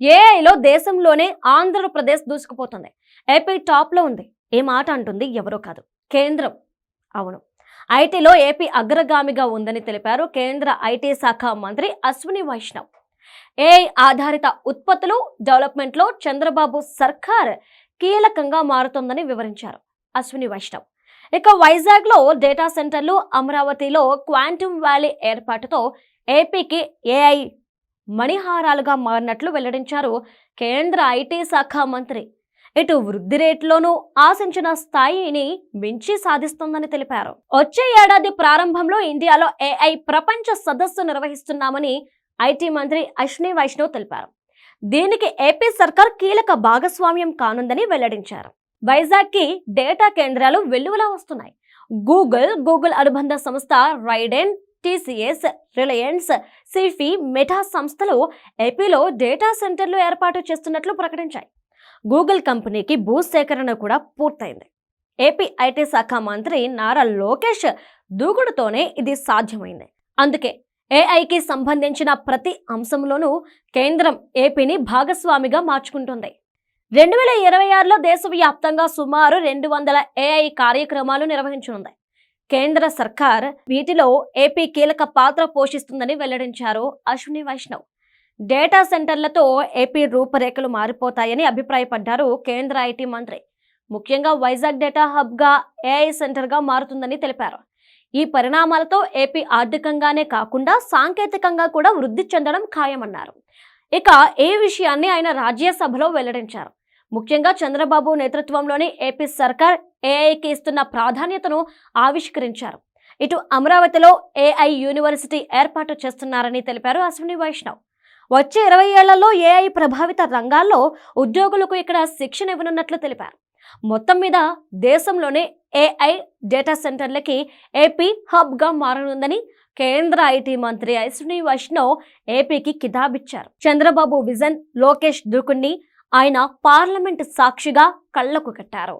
ఏఐలో దేశంలోనే ఆంధ్రప్రదేశ్ దూసుకుపోతుంది. ఏపీ టాప్లో ఉంది. ఏ మాట అంటుంది? ఎవరో కాదు. కేంద్రం. అవును. ఐటీలో ఏపీ అగ్రగామిగా ఉందని తెలిపారు కేంద్ర ఐటీ శాఖ మంత్రి అశ్విని వైష్ణవ్. ఏఐ ఆధారిత ఉత్పత్తులు డెవలప్మెంట్లో చంద్రబాబు సర్కార్ కీలకంగా మారుతోందని వివరించారు అశ్విని వైష్ణవ్. ఇక వైజాగ్లో డేటా సెంటర్లు అమరావతిలో క్వాంటమ్ వ్యాలీ ఏర్పాటుతో ఏపీకి ఏఐ మణిహారాలుగా మారినట్లు వెల్లడించారు కేంద్ర ఐటీ శాఖ మంత్రి. ఇటు వృద్ధి రేట్లోనూ ఆశించిన స్థాయిని మించి సాధిస్తుందని తెలిపారు. వచ్చే ఏడాది ప్రారంభంలో ఇండియాలో ఏఐ ప్రపంచ సదస్సు నిర్వహిస్తున్నామని ఐటీ మంత్రి అశ్విని వైష్ణవ్ తెలిపారు. దీనికి ఏపీ సర్కార్ కీలక భాగస్వామ్యం కానుందని వెల్లడించారు. వైజాగ్కి డేటా కేంద్రాలు వెల్లువలా వస్తున్నాయి. గూగుల్ గూగుల్ అనుబంధ సంస్థ Raiden TCS Reliance Sify Meta సంస్థలు ఏపీలో డేటా సెంటర్లు ఏర్పాటు చేస్తున్నట్లు ప్రకటించాయి. గూగుల్ కంపెనీకి భూ సేకరణ కూడా పూర్తయింది. ఏపీ ఐటీ శాఖ మంత్రి నారా లోకేష్ దూకుడుతోనే ఇది సాధ్యమైంది. అందుకే ఏఐకి సంబంధించిన ప్రతి అంశంలోనూ కేంద్రం ఏపీని భాగస్వామిగా మార్చుకుంటుంది. రెండు వేల ఇరవై ఆరులో దేశవ్యాప్తంగా సుమారు రెండు వందల ఏఐ కార్యక్రమాలు నిర్వహించనుంది. కేంద్ర సర్కార్ వీటిలో ఏపీ కీలక పాత్ర పోషిస్తుందని వెల్లడించారు అశ్విని వైష్ణవ్. డేటా సెంటర్లతో ఏపీ రూపురేఖలు మారిపోతాయని అభిప్రాయపడ్డారు కేంద్ర ఐటీ మంత్రి. ముఖ్యంగా వైజాగ్ డేటా హబ్గా ఏఐ సెంటర్గా మారుతుందని తెలిపారు. ఈ పరిణామాలతో ఏపీ ఆర్థికంగానే కాకుండా సాంకేతికంగా కూడా వృద్ధి చెందడం ఖాయమన్నారు. ఇక ఏ విషయాన్ని ఆయన రాజ్యసభలో వెల్లడించారు. ముఖ్యంగా చంద్రబాబు నేతృత్వంలోని ఏపీ సర్కార్ ఏఐకి ఇస్తున్న ప్రాధాన్యతను ఆవిష్కరించారు. ఇటు అమరావతిలో ఏఐ యూనివర్సిటీ ఏర్పాటు చేస్తున్నారని తెలిపారు అశ్విని వైష్ణవ్. వచ్చే ఇరవై ఏళ్ళలో ఏఐ ప్రభావిత రంగాల్లో ఉద్యోగులకు ఇక్కడ శిక్షణ ఇవ్వనున్నట్లు తెలిపారు. మొత్తం మీద దేశంలోనే ఏఐ డేటా సెంటర్లకి ఏపీ హబ్గా మారనుందని కేంద్ర ఐటీ మంత్రి అశ్విని వైష్ణవ్ ఏపీకి కితాబిచ్చారు. చంద్రబాబు విజన్ లోకేష్ దూకుణ్ణి ఆయన పార్లమెంట్ సాక్షిగా కళ్ళకు కట్టారు.